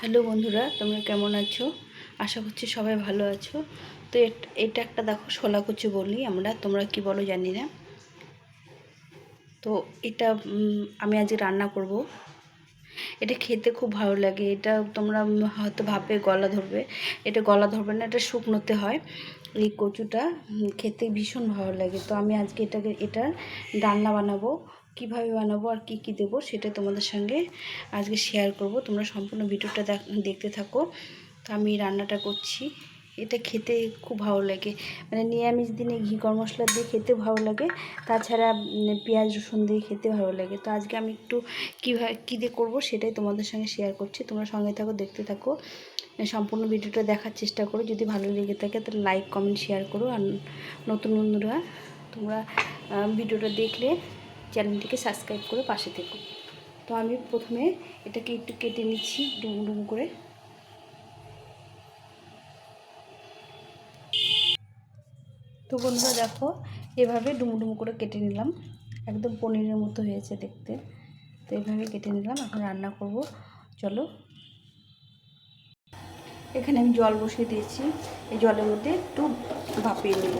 Hello বন্ধুরা, তোমরা কেমন আছো? আশা করছি সবাই ভালো আছো। তো এট- এটা একটা দেখো শোলা কুচি বলি আমরা, তোমরা কি বলো জানি না। তো এটা আমি আজকে রান্না করব। এটা খেতে খুব ভালো লাগে, এটা তোমরা হয়তো ভাববে গলা ধরবে। এটা গলা ধরবে না, এটা শুকনোতে হয়। এই কচুটা খেতে ভীষণ ভালো লাগে। তো আমি আজকে এটাকে, এটার রান্না বানাবো। কীভাবে বানাবো আর কি কি দেবো সেটা তোমাদের সঙ্গে আজকে শেয়ার করব। তোমরা সম্পূর্ণ ভিডিওটা দেখ- দেখতে থাকো। তো আমি রান্নাটা করছি। এটা খেতে খুব ভালো লাগে। মানে নিরামিষ দিনে ঘি, গরম মশলা দিয়ে খেতে ভালো লাগে। তাছাড়া পেঁয়াজ, রসুন দিয়ে খেতে ভালো লাগে। তো আজকে আমি একটু কীভাবে কী দিয়ে করব সেটাই তোমাদের সঙ্গে শেয়ার করছি। তোমরা সঙ্গে থাকো, দেখতে থাকো। সম্পূর্ণ ভিডিওটা দেখার চেষ্টা করো। যদি ভালো লেগে থাকে, তাহলে লাইক কমেন্ট শেয়ার করো। আর নতুন বন্ধুরা, তোমরা ভিডিওটা দেখলে চ্যানেলটিকে সাবস্ক্রাইব করে পাশে থেকো। তো আমি প্রথমে এটাকে একটু কেটে নিচ্ছি, ডুম ডুম করে। তো বন্ধুরা দেখো, এভাবে ডুমু ডুমু করে কেটে নিলাম। একদম পনিরের মতো হয়েছে দেখতে। তো এভাবে কেটে নিলাম, এখন রান্না করব। চলো। এখানে আমি জল বসিয়ে দিয়েছি। এই জলের মধ্যে একটু ভাপিয়ে নেব।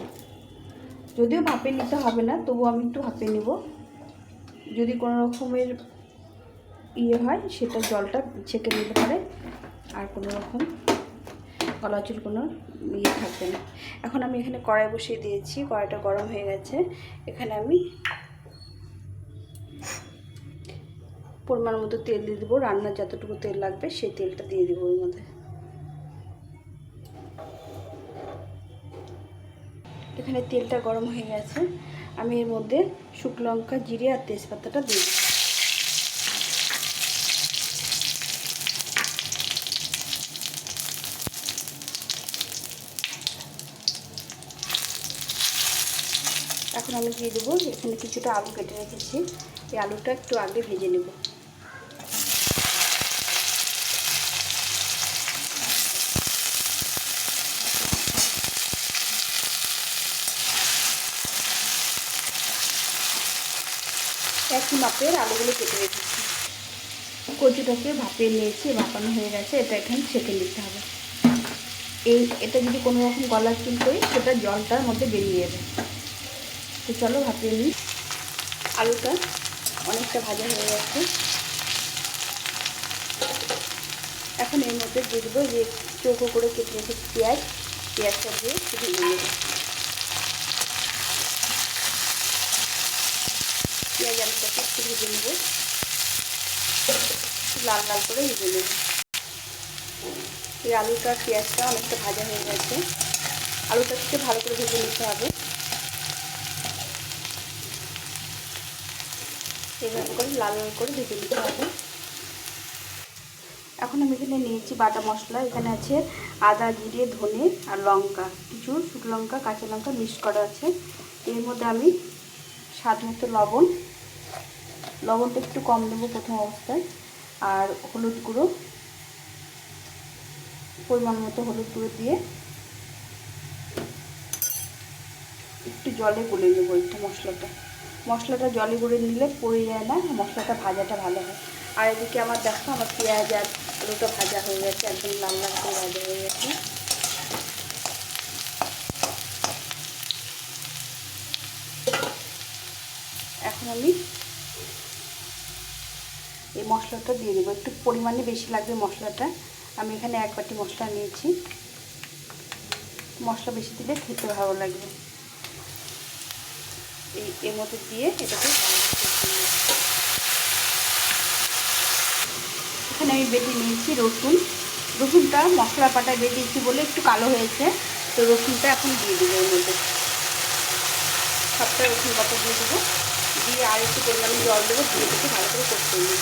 যদিও ভাপিয়ে নিতে হবে না তবু আমি একটু ভাপিয়ে নেব। যদি কোনো রকমের ইয়ে হয়, সেটা জলটা ছেঁকে নিতে পারে। আর কোনো রকম কলাচুর কোনো ইয়ে থাকবে না। এখন আমি এখানে কড়াই বসিয়ে দিয়েছি। কড়াইটা গরম হয়ে গেছে। এখানে আমি পরিমাণ মতো তেল দিয়ে দেবো। রান্নার যতটুকু তেল লাগবে, সেই তেলটা দিয়ে দেবো ওর মধ্যে। এখানে তেলটা গরম হয়ে গেছে। আমি এর মধ্যে শুকনো লঙ্কা, জিরে আর তেজপাতাটা দিই এখন আমি দিয়ে দেবো এখানে কিছুটা আলু কেটে রেখেছি। এই আলুটা একটু আগে ভেজে নেব। একই মাপের আলুগুলো কেটে রেখেছি। কচুটাকে ভাপিয়ে নিয়েছি ভাপানো হয়ে গেছে, এটা এখানে ছেঁকে নিতে হবে। এই, এটা যদি কোনো রকম গলার চুল করি, সেটা জলটার মধ্যে বেরিয়ে যাবে। তো চলো ভাপিয়ে নিই। আলুটা অনেকটা ভাজা হয়ে গেছে। এখন এর মধ্যে দিয়ে দেবো যে চৌকো করে কেটে রেখেছি পেঁয়াজ। পেঁয়াজটা দিয়ে একটু ভেজে পেঁয়াজ আলুটাকে একটু ভেজে নেব। লাল লাল করে ভেজে নেব। এই আলুটা, পেঁয়াজটা অনেকটা ভাজা হয়ে গেছে। আলুটা একটু ভালো করে ভেজে নিতে হবে। এইভাবে করে লাল লাল করে ভেজে নিতে হবে। এখন আমি এখানে নিয়েছি বাটা মশলা। এখানে আছে আদা, জিরে, ধনে আর লঙ্কা। কিছু শুকনো লঙ্কা, কাঁচা লঙ্কা মিক্স করা আছে। এর মধ্যে আমি স্বাদ মতো লবণ লবণটা একটু কম দেবো প্রথম অবস্থায়। আর হলুদ গুঁড়ো, পরিমাণ মতো হলুদ গুঁড়ো দিয়ে একটু জলে গুলে নেব একটু মশলাটা। মশলাটা জলে গুলে নিলে পড়ে যায় না মশলাটা ভাজাটা ভালো হয়। আর এদিকে আমার দেখো, আমার পেঁয়াজ আর আলুটা ভাজা হয়ে গেছে, একদম লাল লাল করে ভাজা হয়ে গেছে। এখন আমি এই মশলাটা দিয়ে দেবো। একটু পরিমাণে বেশি লাগবে মশলাটা। আমি এখানে এক বাটি মশলা নিয়েছি। মশলা বেশি দিলে খেতে ভালো লাগবে। এই এর মধ্যে দিয়ে এটাকে এখানে আমি বেটে নিয়েছি রসুন। রসুনটা মশলা পাটায় বেটেছি বলে একটু কালো হয়েছে। তো রসুনটা এখন দিয়ে দেবো এর মধ্যে। সবটা রসুন বাটা দিয়ে দেবো। দিয়ে আর একটু পরিমাণে জল দেবো, দিয়ে দেখে ভালো করে করতে নেব।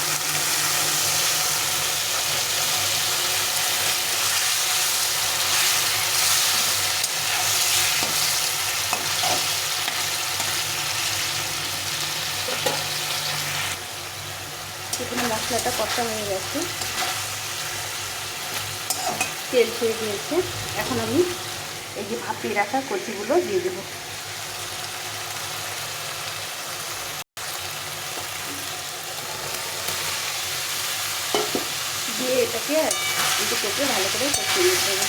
এখানে মশলাটা কষা হয়ে গেছে। তেল ছেড়ে দিয়েছে। এখন আমি এই যে ভাপিয়ে রাখা কচিগুলো দিয়ে দেবো। এটাকে একটু কেটে ভালো করে কষিয়ে নিতে হবে।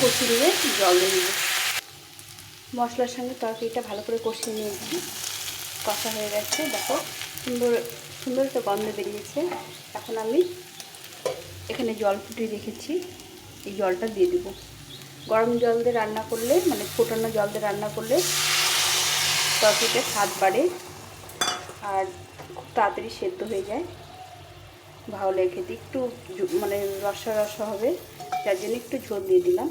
কষিয়ে দিয়ে জল দিয়ে মশলার সঙ্গে তরকারিটা ভালো করে কষিয়ে নিয়েছি। কষা হয়ে গেছে। দেখো, সুন্দর সুন্দর একটা গন্ধ বেরিয়েছে। এখন আমি এখানে জল ফুটিয়ে রেখেছি। এই জলটা দিয়ে দেব। গরম জল দিয়ে রান্না করলে মানে ফোটানো জল দিয়ে রান্না করলে তরকারিটা স্বাদ বাড়ে আর খুব তাড়াতাড়ি সেদ্ধ হয়ে যায়। ভালো লাগে খেতে। একটু মানে রসা রসা হবে, যার জন্য একটু ঝোল দিয়ে দিলাম।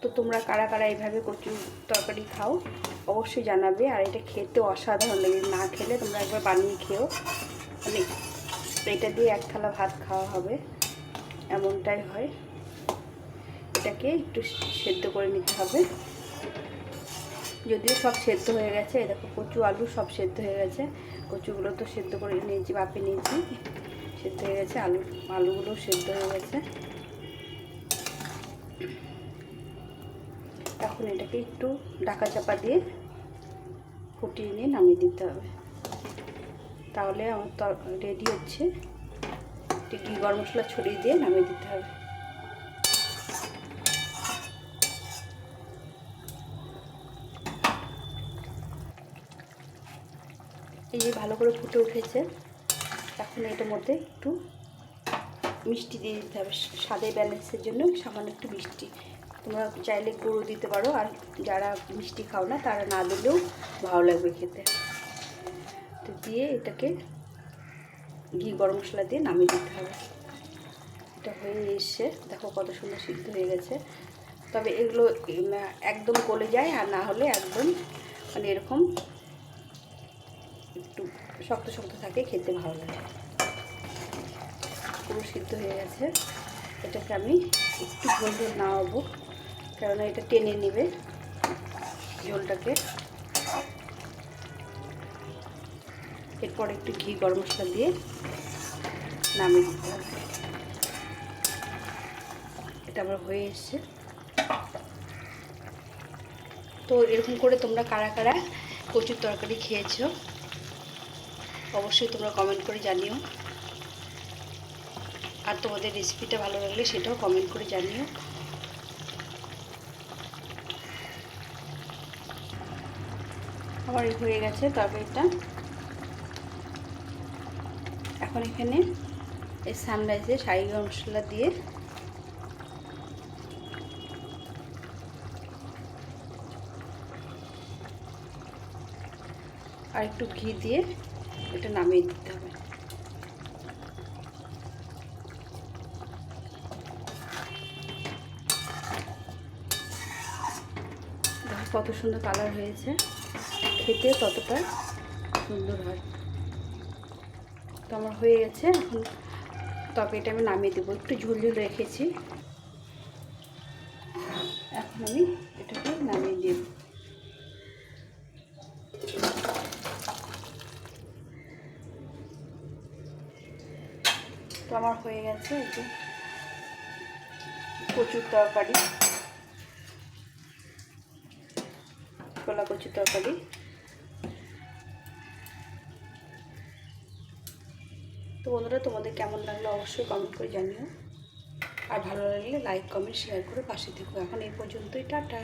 তো তোমরা কারা কারা এইভাবে কচু তরকারি খাও, অবশ্যই জানাবে। আর এটা খেতে অসাধারণ লাগে। না খেলে তোমরা একবার বানিয়ে খেও মানে এটা দিয়ে এক থালা ভাত খাওয়া হবে। এমনটাই হয়। এটাকে একটু সেদ্ধ করে নিতে হবে। যদিও সব সেদ্ধ হয়ে গেছে। দেখো কচু, আলু সব সেদ্ধ হয়ে গেছে। কচুগুলো তো সেদ্ধ করে নিয়েছি, বাপে নিয়েছি। সেদ্ধ হয়ে গেছে। আলু আলুগুলো সেদ্ধ হয়ে গেছে। এখন এটাকে একটু ডাকা চাপা দিয়ে ফুটিয়ে নিয়ে নামিয়ে দিতে হবে। তাহলে আমার তো রেডি হচ্ছে। ঘি গরম মশলা ছড়িয়ে দিয়ে নামিয়ে দিতে হবে। এই যে ভালো করে ফুটে উঠেছে। এখন এটার মধ্যে একটু মিষ্টি দিয়ে দিতে হবে। স্বাদের ব্যালেন্সের জন্য সামান্য একটু মিষ্টি। তোমরা চাইলে গুঁড়ো দিতে পারো। আর যারা মিষ্টি খাও না, তারা না দিলেও ভালো লাগবে খেতে। তো দিয়ে এটাকে ঘি গরম মশলা দিয়ে নামিয়ে দিতে হবে। এটা হয়ে এসছে দেখো কত সুন্দর সিদ্ধ হয়ে গেছে। তবে এগুলো একদম গলে যায় আর না হলে একদম মানে এরকম একটু শক্ত শক্ত থাকে, খেতে ভালো লাগে। পুরো সিদ্ধ হয়ে গেছে। এটাকে আমি একটু ঝোল ঝোল নামাবো, কেননা এটা টেনে নেবে ঝোলটাকে। এরপর একটু ঘি গরম মশলা দিয়ে নামিয়ে দিতে হবে। এটা আমার হয়ে এসছে। তো এরকম করে তোমরা কারা কারা কচুর তরকারি খেয়েছো, অবশ্যই তোমরা কমেন্ট করে জানিও। আর তোমাদের রেসিপিটা ভালো লাগলে সেটাও কমেন্ট করে জানিও। আমার হয়ে গেছে তরকারিটা। এখন এখানে এই সানরাইজে শাড়ি মশলা দিয়ে আর একটু ঘি দিয়ে এটা নামিয়ে দিতে হবে। কত সুন্দর কালার হয়েছে। খেতে ততটা সুন্দর হয়। তো আমার হয়ে গেছে। এখন তবে এটা আমি নামিয়ে দেবো। একটু ঝুল ঝুল রেখেছি। এখন আমি এটাকে নামিয়ে দেব। তো আমার হয়ে গেছে একটু প্রচুর তরকারি। কলা কচুর তরকারি। বন্ধুরা, তোমাদের কেমন লাগল অবশ্যই কমেন্ট করে জানিও। আর ভালো লাগলে লাইক কমেন্ট শেয়ার করে পাশে থেকো। এখন এই পর্যন্তই, টাটা।